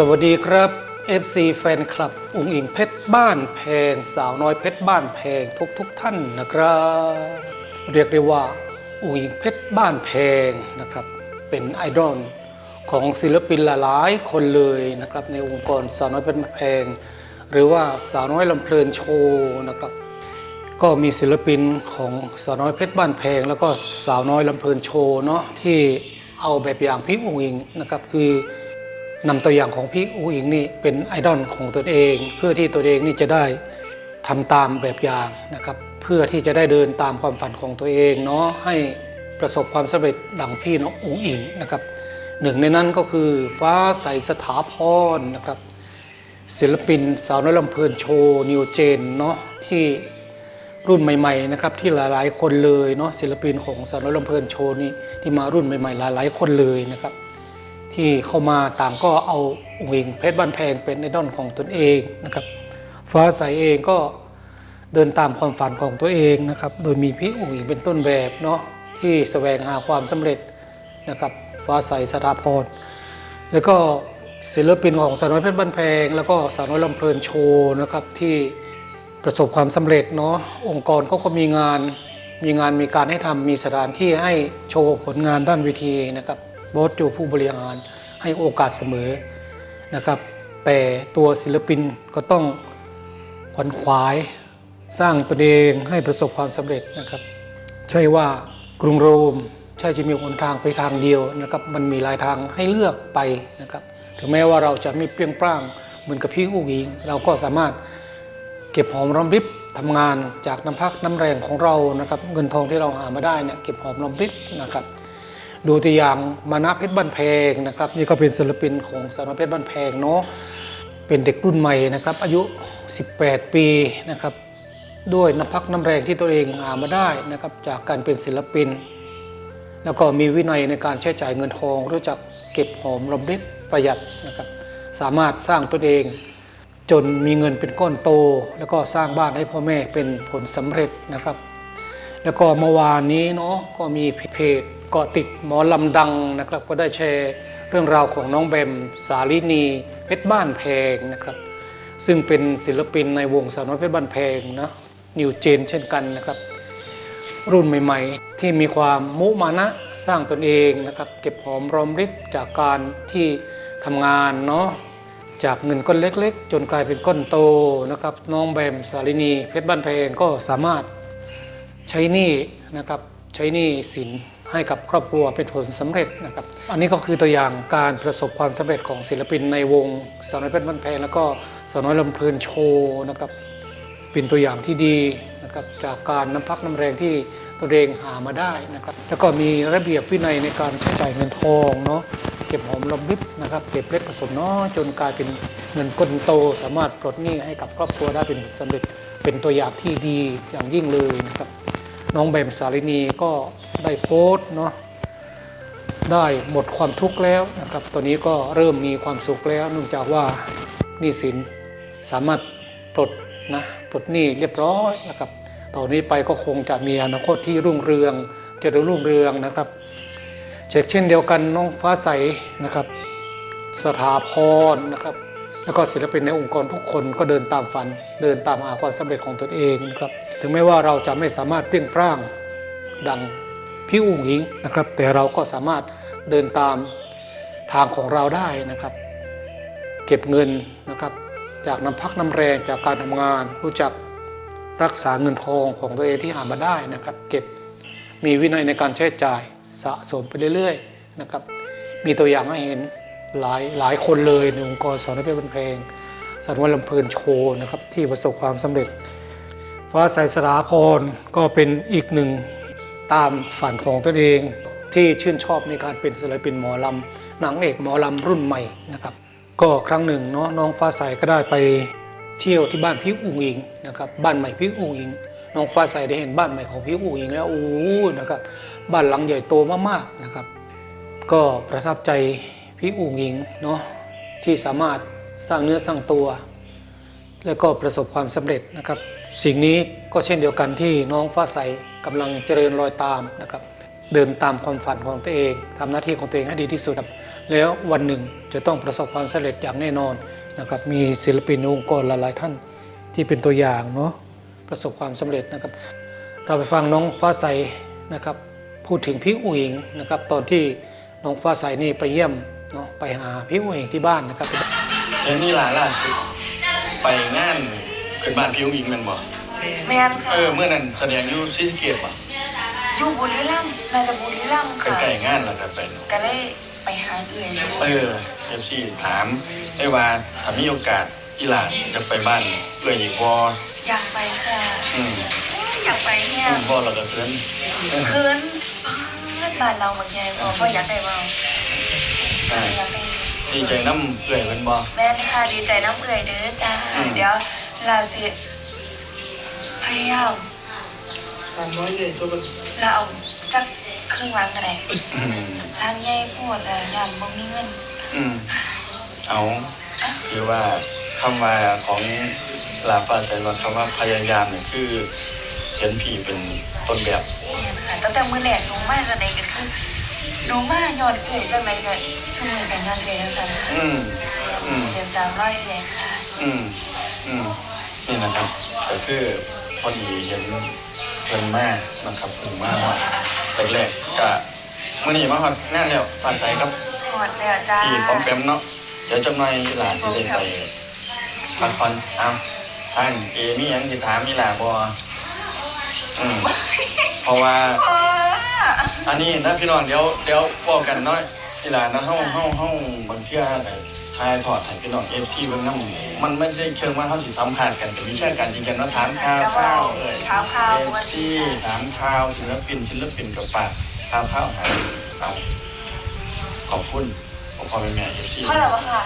สวัสดีครับ FC แฟนคลับ อุ๋งอิงเพชรบ้านแพง สาวน้อยเพชรบ้านแพงทุกทุกๆท่านนะครับ เรียกได้ว่า อุ๋งอิงเพชรบ้านแพงนะครับ เป็นไอดอลของศิลปินหลายๆคนเลยนะครับ ในองค์กรสาวน้อยเพชรแพง หรือว่าสาวน้อยลำเพลินโชว์นะครับ ก็มีศิลปินของสาวน้อยเพชรบ้านแพง แล้วก็สาวน้อยลำเพลินโชว์เนาะที่เอาแบบอย่างพี่อุงอิงนะครับคือ นำตัวอย่างของพี่อุ๋อิงนี่เป็นไอดอลของตนเอง เพื่อที่ตัวเองนี่จะได้ทำตามแบบอย่างนะครับ เพื่อที่จะได้เดินตามความฝันของตัวเองเนาะให้ประสบความสำเร็จดังพี่น้องอุ๋งอิงนะครับหนึ่งในนั้นก็คือฟ้าใสสถาพรนะครับ ศิลปินสาวน้อยลำเพลินโชว์นิวเจนเนาะที่รุ่นใหม่ๆนะครับที่หลายๆคนเลยเนาะศิลปินของสาวน้อยลำเพลินโชว์นี่ที่มารุ่นใหม่ๆ หลายๆคนเลยนะครับ ที่เข้ามาต่างก็เอาอุ๋งอิงเพชรบ้านแพงเป็นไอดอลของตนเองนะครับ ฟ้าใสเองก็เดินตามความฝันของตัวเองนะครับ โดยมีพี่อุ๋งอิงเป็นต้นแบบเนาะที่แสวงหาความสำเร็จนะครับ ฟ้าใสสถาพร แล้วก็ศิลปินของสาวน้อยเพชรบ้านแพง แล้วก็สาวน้อยลำเพลินโชว์นะครับที่ประสบความสำเร็จเนาะองค์กรเขาก็มีงานมีงานมีการให้ทำมีสถานที่ให้โชว์ผลงานด้านวิธีนะครับ บอสโจผู้บริหารให้โอกาสเสมอนะครับ แต่ตัวศิลปินก็ต้องขวนขวายสร้างตนเองให้ประสบความสำเร็จนะครับ ใช่ว่ากรุงโรมใช่จะมีหนทางไปทางเดียวนะครับ มันมีหลายทางให้เลือกไปนะครับ ถึงแม้ว่าเราจะไม่เปรี้ยงปร้างเหมือนกับพี่อุ้งอิง เราก็สามารถเก็บหอมรอมริบทำงานจากน้ำพักน้ำแรงของเรานะครับ เงินทองที่เราหามาได้เนี่ยเก็บหอมรอมริบนะครับ ดูตัวอย่างมานะเพชรบ้านแพงนะครับนี่ก็เป็นศิลปินของสาวเพชรบ้านแพงเนาะเป็นเด็กรุ่นใหม่นะครับ อายุ 18 ปีนะครับ ด้วยน้ำพักน้ำแรงที่ตัวเองหามาได้นะครับจากการเป็นศิลปิน แล้วก็มีวินัยในการใช้จ่ายเงินทอง รู้จักเก็บหอมรอมริบประหยัดนะครับ สามารถสร้างตัวเอง จนมีเงินเป็นก้อนโต แล้วก็สร้างบ้านให้พ่อแม่เป็นผลสำเร็จนะครับ แล้วก็เมื่อวานนี้เนาะก็มีเพจเกาะติดหมอลำดังนะครับ ก็ได้แชร์เรื่องราวของน้องแบมสาลินีเพชรบ้านแพงนะครับ ซึ่งเป็นศิลปินในวงสาวน้อยเพชรบ้านแพงนะนิวเจนเช่นกันนะครับ รุ่นใหม่ๆ ที่มีความมุมานะสร้างตนเองนะครับ เก็บหอมรอมริบจากการที่ทำงานเนาะจากเงินก้อนเล็ก ๆ จนกลายเป็นก้อนโตนะครับ น้องแบมสาลินีเพชรบ้านแพงก็สามารถ ใช้หนี้นะครับใช้หนี้สินให้กับครอบครัวเป็นผลสำเร็จนะครับ อันนี้ก็คือตัวอย่างการประสบความสำเร็จของศิลปินในวงสาวน้อยเพชรบ้านแพงแล้วก็สาวน้อยลำเพลินโชว์นะครับเป็นตัวอย่างที่ดีนะครับจากการน้ำพักน้ำแรงที่ตัวเองหามาได้นะครับ แล้วก็มีระเบียบวินัยในการใช้จ่ายเงินทองเนาะเก็บหอมรอมริบนะครับเก็บเล็กผสมน้อยจนกลายเป็นเงินก้นโต สามารถปลดหนี้ให้กับครอบครัวได้เป็นผลสำเร็จเป็นตัวอย่างที่ดีอย่างยิ่งเลยนะครับ น้องแบมสาลินีก็ได้โพสต์เนาะได้หมดความทุกข์แล้วนะครับ ตอนนี้ก็เริ่มมีความสุขแล้วเนื่องจากว่าหนี้สินสามารถปลดนะปลดหนี้เรียบร้อยนะครับต่อนนี้ไปก็คงจะมีอนาคตที่รุ่งเรืองเจะรุ่งเรืองนะครับเช่นเช่นเดียวกันน้องฟ้าใสนะครับ สถาพรนะครับ แล้วก็ศิลปินในองค์กรทุกคนก็เดินตามฝัน เดินตามหาความสำเร็จของตนเองนะครับ ถึงแม้ว่าเราจะไม่สามารถเปรี้ยงปร้างดังพี่อุ้งอิงนะครับ แต่เราก็สามารถเดินตามทางของเราได้นะครับ เก็บเงินนะครับ จากน้ำพักน้ำแรงจากการทำงาน รู้จักรักษาเงินทองของตัวเองที่หามาได้นะครับ เก็บมีวินัยในการใช้จ่ายสะสมไปเรื่อยๆนะครับ มีตัวอย่างให้เห็นหลายหลายคนเลยในองค์กรสอนให้เป็นเพลงสอนวันลำเพลินโชว์นะครับที่ประสบความสำเร็จ ฟ้าใสสถาพรก็เป็นอีกหนึ่งตามฝันของตนเองที่ชื่นชอบในการเป็นศิลปินหมอลำนางเอกหมอลำรุ่นใหม่นะครับ ก็ครั้งหนึ่งเนาะน้องฟ้าใสก็ได้ไปเที่ยวที่บ้านพี่อุ๋งอิงนะครับบ้านใหม่พี่อุ๋งอิง น้องฟ้าใสได้เห็นบ้านใหม่ของพี่อุ๋งอิงแล้วโอ้โหนะครับบ้านหลังใหญ่โตมากๆนะครับ ก็ประทับใจพี่อุ๋งอิงเนาะที่สามารถสร้างเนื้อสร้างตัว แล้วก็ประสบความสำเร็จนะครับ สิ่งนี้ก็เช่นเดียวกันที่น้องฟ้าใสกำลังเจริญรอยตามนะครับ เดินตามความฝันของตัวเองทำหน้าที่ของตัวเองให้ดีที่สุดแล้ววันหนึ่งจะต้องประสบความสำเร็จอย่างแน่นอนนะครับมีศิลปินองค์กรหลายๆท่านที่เป็นตัวอย่างเนาะประสบความสำเร็จนะครับ เราไปฟังน้องฟ้าใสนะครับ พูดถึงพี่อุ๋งนะครับ ตอนที่น้องฟ้าใสนี่ไปเยี่ยมเนาะไปหาพี่อุ๋งที่บ้านนะครับเดี๋ยวนี้ล่ะล่าสุดไปงาน ขึ้นบ้านพี่อุ้งอิงแมันบ่แมนค่ะเออเมื่อนั้นแสดงอยู่ซีสะเกตบ่อยู่บุรีรัมย์น่าจะบุรีรัมย์ค่ะใกล้ๆงานแล้วก็ไปก็เลยไปหาเอื่อยเลยเออเอฟซีถามได้ว่าถ้ามีโอกาสอีหลานจะไปบ้านเพื่ออีกบ่อยากไปค่ะอืมอยากไปเนี่ยอืมบ่เราก็เพิ่นเออเคินเพื่อนบ้านเราเหมือนไงพ่อพ่ออยากได้บ้างใช่อยากได้ดีใจน้ำเพื่อยเพิ่นบ่ แม่นค่ะดีใจน้ำเอื่อยเด้อจ้า อืม เดี๋ยว เราจะพยายามสามร้อยเลยตัวมันเราเอาจักครึ่งล้านกันเลยอืมทางใหญ่โพดเลยยันบ่มีเงินอืมเอาคือว่าคำว่าของลาฟ้าใจว่าคำว่าพยายามเนี่ยคือ เห็นผีเป็นต้นแบบแม่นค่ะตั้งแต่มื้อแรกหนูมาจังไดก็คือหนูมาย้อนเอื่อยจังไดก็สมือกันย้อนเอื่อยจังซั่นค่ะอืม อืมเดินตามร้อยเดียค่ะ อืม อืม นี่นะครับก็คือพอดีเห็นเพิ่นมากนะครับหูมากว่าแรกๆก็มื่อนี้มาฮอดงานแล้วฝากใส่ครับหอดแล้วจ้าพี่ป้อมแปมเนาะเดี๋ยวจำหน่อยอีหลานที่ได้ไปพักผ่อนเอ้าท่านเอมีหยังสิถามอีหลาบ่อืมเพราะว่าเอออันนี้นะพี่น้องเดี๋ยวเดี๋ยวบอกกันเนาะอีหลานนะเฮาเฮาเฮาบางเที่ยแต่ ทายถอดให้พี่น้อง FC เบิ่งนำมันไม่ได้เชิงว่าเฮาสิสัมภาษณ์กันแต่วิชาการจริงๆเนาะถามข่าวข่าวเอ้ยถามข่าวเอฟซีถามข่าวศิลปินศิลปินกับปากถามข่าวหาเอาขอบคุณขอบคุณแม่เอฟซีเพราะอะไรวะค่ะ